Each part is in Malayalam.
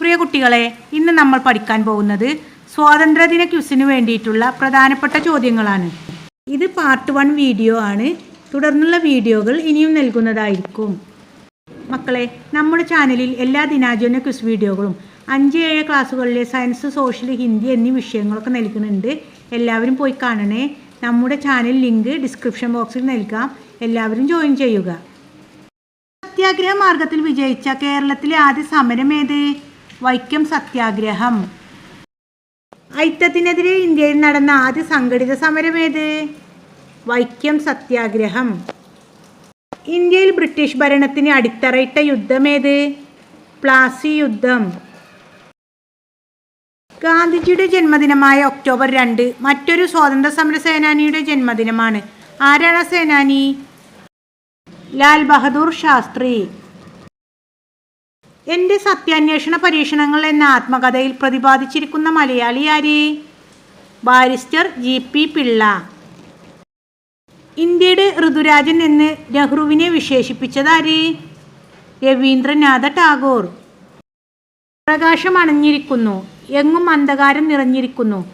പ്രിയ കുട്ടികളെ ഇന്ന് നമ്മൾ പഠിക്കാൻ പോകുന്നത് സ്വാതന്ത്ര്യദിന ക്യൂസിന് വേണ്ടിയിട്ടുള്ള പ്രധാനപ്പെട്ട ചോദ്യങ്ങളാണ്. ഇത് പാർട്ട് വൺ വീഡിയോ ആണ്. തുടർന്നുള്ള വീഡിയോകൾ ഇനിയും നൽകുന്നതായിരിക്കും. മക്കളെ നമ്മുടെ ചാനലിൽ എല്ലാ ദിനാചരണ ക്വിസ് വീഡിയോകളും അഞ്ച് ഏഴ് ക്ലാസ്സുകളിലെ സയൻസ് സോഷ്യൽ ഹിന്ദി എന്നീ വിഷയങ്ങളൊക്കെ നൽകുന്നുണ്ട്. എല്ലാവരും പോയി കാണണേ. നമ്മുടെ ചാനൽ ലിങ്ക് ഡിസ്ക്രിപ്ഷൻ ബോക്സിൽ നൽകാം. എല്ലാവരും ജോയിൻ ചെയ്യുക. സത്യാഗ്രഹ മാർഗത്തിൽ വിജയിച്ച കേരളത്തിലെ ആദ്യ സമരം ഏത്? വൈക്കം സത്യാഗ്രഹം. ഐത്തത്തിനെതിരെ ഇന്ത്യയിൽ നടന്ന ആദ്യ സംഘടിത സമരം ഏത്? വൈക്കം സത്യാഗ്രഹം. ഇന്ത്യയിൽ ബ്രിട്ടീഷ് ഭരണത്തിന് അടിത്തറയിട്ട യുദ്ധമേത് പ്ലാസി യുദ്ധം. ഗാന്ധിജിയുടെ ജന്മദിനമായ ഒക്ടോബർ രണ്ട് മറ്റൊരു സ്വാതന്ത്ര്യ സമര സേനാനിയുടെ ജന്മദിനമാണ്. ആരാണ് സേനാനി? ലാൽ ബഹദൂർ ശാസ്ത്രി. എന്റെ സത്യാന്വേഷണ പരീക്ഷണങ്ങൾ എന്ന ആത്മകഥയിൽ പ്രതിപാദിച്ചിരിക്കുന്ന മലയാളി ആര്? Barrister G. പി. പിള്ള. ഇന്ത്യയുടെ ഋതുരാജൻ എന്ന് നെഹ്റുവിനെ വിശേഷിപ്പിച്ചതാര്? രവീന്ദ്രനാഥ ടാഗോർ. പ്രകാശം അണഞ്ഞിരിക്കുന്നു. എങ്ങും അന്ധകാരം നിറഞ്ഞിരിക്കുന്നു.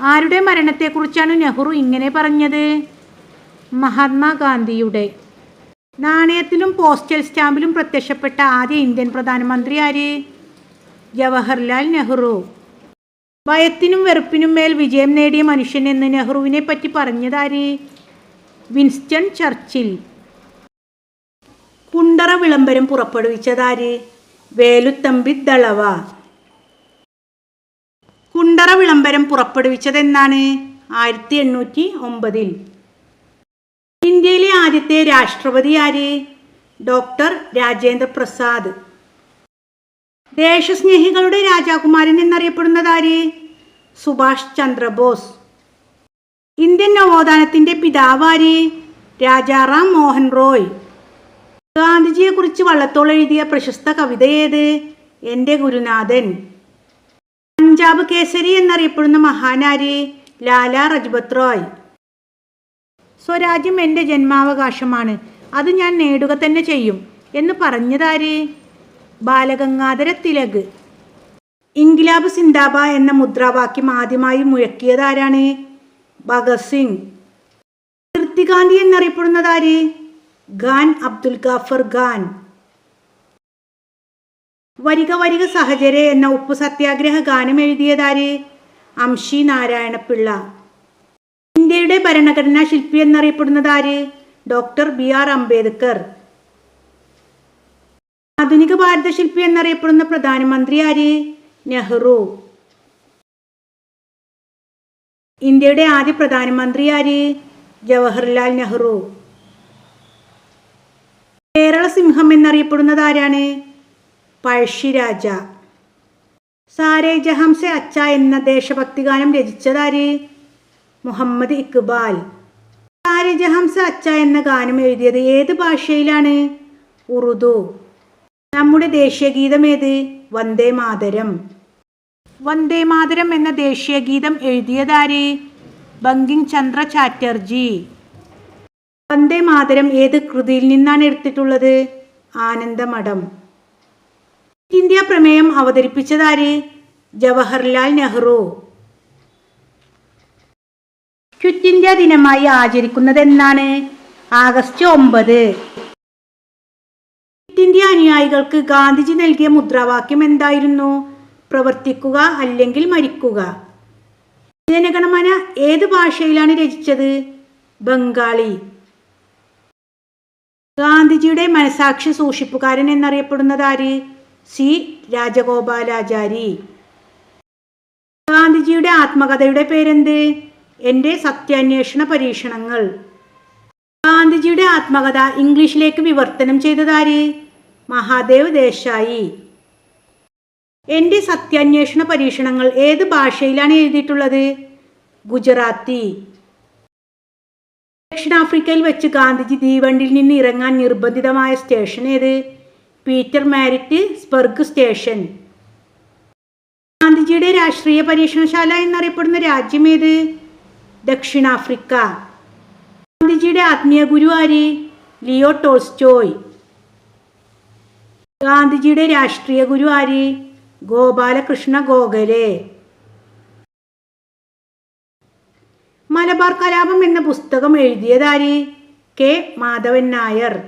ആരുടെ മരണത്തെക്കുറിച്ചാണ് നെഹ്റു ഇങ്ങനെ പറഞ്ഞത്? മഹാത്മാഗാന്ധിയുടെ നാണയത്തിലും പോസ്റ്റൽ സ്റ്റാമ്പിലും പ്രത്യക്ഷപ്പെട്ട ആദ്യ ഇന്ത്യൻ പ്രധാനമന്ത്രി ആര്? ജവഹർലാൽ നെഹ്റു. ഭയത്തിനും വെറുപ്പിനും മേൽ വിജയം നേടിയ മനുഷ്യൻ എന്ന് നെഹ്റുവിനെ പറ്റി പറഞ്ഞതാര് വിൻസ്റ്റൺ ചർച്ചിൽ. കുണ്ടറ വിളംബരം പുറപ്പെടുവിച്ചതാര് വേലുത്തമ്പി ദളവ. കുണ്ടറ വിളംബരം പുറപ്പെടുവിച്ചതെന്നാണ് ആയിരത്തി എണ്ണൂറ്റി ഒമ്പതിൽ. ഇന്ത്യയിലെ ആദ്യത്തെ രാഷ്ട്രപതി ആര്? ഡോക്ടർ രാജേന്ദ്ര പ്രസാദ്. ദേശസ്നേഹികളുടെ രാജാകുമാരൻ എന്നറിയപ്പെടുന്നത് ആര്? സുഭാഷ് ചന്ദ്രബോസ്. ഇന്ത്യൻ നവോത്ഥാനത്തിന്റെ പിതാവ് ആര്? രാജാറാം മോഹൻ റോയ്. ഗാന്ധിജിയെക്കുറിച്ച് വള്ളത്തോൾ എഴുതിയ പ്രശസ്ത കവിത ഏത്? എന്റെ ഗുരുനാഥൻ. പഞ്ചാബ് കേസരി എന്നറിയപ്പെടുന്ന മഹാനാര്? ലാല രജപത് റോയ്. സ്വരാജ്യം എന്റെ ജന്മാവകാശമാണ്. അത് ഞാൻ നേടുക തന്നെ ചെയ്യും. എന്ന് പറഞ്ഞതാര്? ബാലഗംഗാധര തിലക് ഇൻകിലാബ് സിന്ദാബ എന്ന മുദ്രാവാക്യം ആദ്യമായി മുഴക്കിയതാരാണ്? ഭഗത് സിംഗ്. കീർത്തിഗാന്ധി എന്നറിയപ്പെടുന്നതാര്? ഖാൻ അബ്ദുൽ ഗാഫർ ഖാൻ. വരിക വരിക സഹചരെ എന്ന ഉപ്പു സത്യാഗ്രഹ ഗാനം എഴുതിയതാര്? അംഷി നാരായണപിള്ള. ഇന്ത്യയുടെ ഭരണഘടനാ ശില്പി എന്നറിയപ്പെടുന്നത് ആര്? Doctor B R Ambedkar. ആധുനിക ഭാരത ശില്പി എന്നറിയപ്പെടുന്ന പ്രധാനമന്ത്രി ആര്? നെഹ്റു. ഇന്ത്യയുടെ ആദ്യ പ്രധാനമന്ത്രി ആര്? ജവഹർലാൽ നെഹ്റു. കേരള സിംഹം എന്നറിയപ്പെടുന്നത് ആരാണ്? പഴശ്ശിരാജ സാരേ ജഹംസെ അച്ച എന്ന ദേശഭക്തി ഗാനം രചിച്ചതാര് മുഹമ്മദ് ഇക്ബാൽ. താരജഹംസ ജഹംസെ അച്ച എന്ന ഗാനം എഴുതിയത് ഏത് ഭാഷയിലാണ്? ഉറുദു. നമ്മുടെ ദേശീയ ഗീതം ഏത്? വന്ദേ മാതരം. വന്ദേ മാതരം എന്ന ദേശീയ ഗീതം എഴുതിയതാര് ബങ്കിം ചന്ദ്ര ചാറ്റർജി. വന്ദേ മാതരം ഏത് കൃതിയിൽ നിന്നാണ് എടുത്തിട്ടുള്ളത്? ആനന്ദമഠം. ഇന്ത്യ പ്രമേയം അവതരിപ്പിച്ചതാര് ജവഹർലാൽ നെഹ്റു. ക്വിറ്റ് ഇന്ത്യ ദിനമായി ആചരിക്കുന്നത് എന്നാണ് ആഗസ്റ്റ് ഒമ്പത്. ക്വിറ്റ് ഇന്ത്യ അനുയായികൾക്ക് ഗാന്ധിജി നൽകിയ മുദ്രാവാക്യം എന്തായിരുന്നു? പ്രവർത്തിക്കുക അല്ലെങ്കിൽ മരിക്കുക? ജനഗണമന ഏത് ഭാഷയിലാണ് രചിച്ചത്? ബംഗാളി. ഗാന്ധിജിയുടെ മനസാക്ഷി സൂക്ഷിപ്പുകാരൻ എന്നറിയപ്പെടുന്നത് ആര്? സി. രാജഗോപാലാചാരി. ഗാന്ധിജിയുടെ ആത്മകഥയുടെ പേരെന്ത്? എന്റെ സത്യാന്വേഷണ പരീക്ഷണങ്ങൾ. ഗാന്ധിജിയുടെ ആത്മകഥ ഇംഗ്ലീഷിലേക്ക് വിവർത്തനം ചെയ്തതാര്? മഹാദേവ് ദേശായി. എന്റെ സത്യാന്വേഷണ പരീക്ഷണങ്ങൾ ഏത് ഭാഷയിലാണ് എഴുതിയിട്ടുള്ളത്? ഗുജറാത്തി. ദക്ഷിണാഫ്രിക്കയിൽ വെച്ച് ഗാന്ധിജി തീവണ്ടിയിൽ നിന്ന് ഇറങ്ങാൻ നിർബന്ധിതമായ സ്റ്റേഷൻ ഏത്? Pietermaritzburg station. ഗാന്ധിജിയുടെ രാഷ്ട്രീയ പരീക്ഷണശാല എന്നറിയപ്പെടുന്ന രാജ്യം ഏത്? ദക്ഷിണാഫ്രിക്ക. ഗാന്ധിജിയുടെ ആത്മീയ ഗുരു ആര്? Leo Tolstoy. ഗാന്ധിജിയുടെ രാഷ്ട്രീയ ഗുരു ആര്? ഗോപാലകൃഷ്ണ ഗോഖലെ. മലബാർ കലാപം എന്ന പുസ്തകം എഴുതിയതാര്? കെ. മാധവൻ നായർ.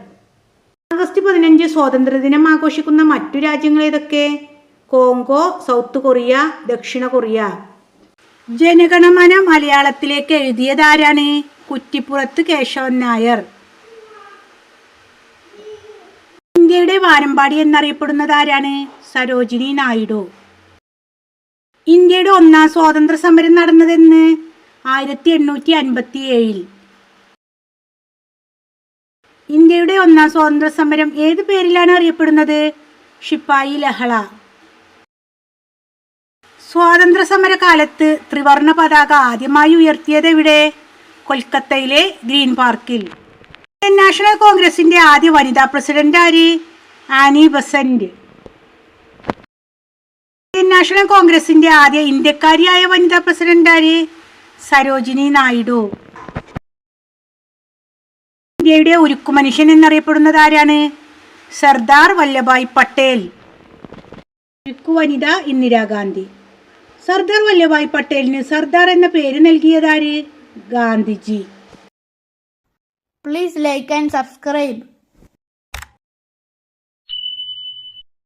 ആഗസ്റ്റ് പതിനഞ്ച് സ്വാതന്ത്ര്യദിനം ആഘോഷിക്കുന്ന മറ്റു രാജ്യങ്ങൾ ഏതൊക്കെ? കോങ്കോ സൗത്ത് കൊറിയ ദക്ഷിണ കൊറിയ. ജനഗണമന മലയാളത്തിലേക്ക് എഴുതിയതാരാണ്? കുറ്റിപ്പുറത്ത് കേശവൻ നായർ. ഇന്ത്യയുടെ വാനമ്പാടി എന്നറിയപ്പെടുന്നത് ആരാണ്? സരോജിനി നായിഡു. ഇന്ത്യയുടെ ഒന്നാം സ്വാതന്ത്ര്യ സമരം നടന്നതെന്ന് ആയിരത്തി എണ്ണൂറ്റി അൻപത്തി ഏഴിൽ ഇന്ത്യയുടെ ഒന്നാം സ്വാതന്ത്ര്യ സമരം ഏത് പേരിലാണ് അറിയപ്പെടുന്നത്? ഷിപ്പായി ലഹള. സ്വാതന്ത്ര്യ സമര കാലത്ത് ത്രിവർണ പതാക ആദ്യമായി ഉയർത്തിയത് എവിടെ? കൊൽക്കത്തയിലെ ഗ്രീൻ പാർക്കിൽ. നാഷണൽ കോൺഗ്രസിന്റെ ആദ്യ വനിതാ പ്രസിഡന്റ് ആര്? Annie Besant. നാഷണൽ കോൺഗ്രസിന്റെ ആദ്യ ഇന്ത്യക്കാരിയായ വനിതാ പ്രസിഡന്റ് ആര്? സരോജിനി നായിഡു. ഇന്ത്യയുടെ ഉരുക്കു മനുഷ്യൻ എന്നറിയപ്പെടുന്നത് ആരാണ്? സർദാർ വല്ലഭായ് പട്ടേൽ. ഉരുക്കു വനിത ഇന്ദിരാഗാന്ധി. സർദാർ വല്ലഭായ് പട്ടേലിന് സർദാർ എന്ന പേര് നൽകിയതാര് Gandhiji please like and subscribe.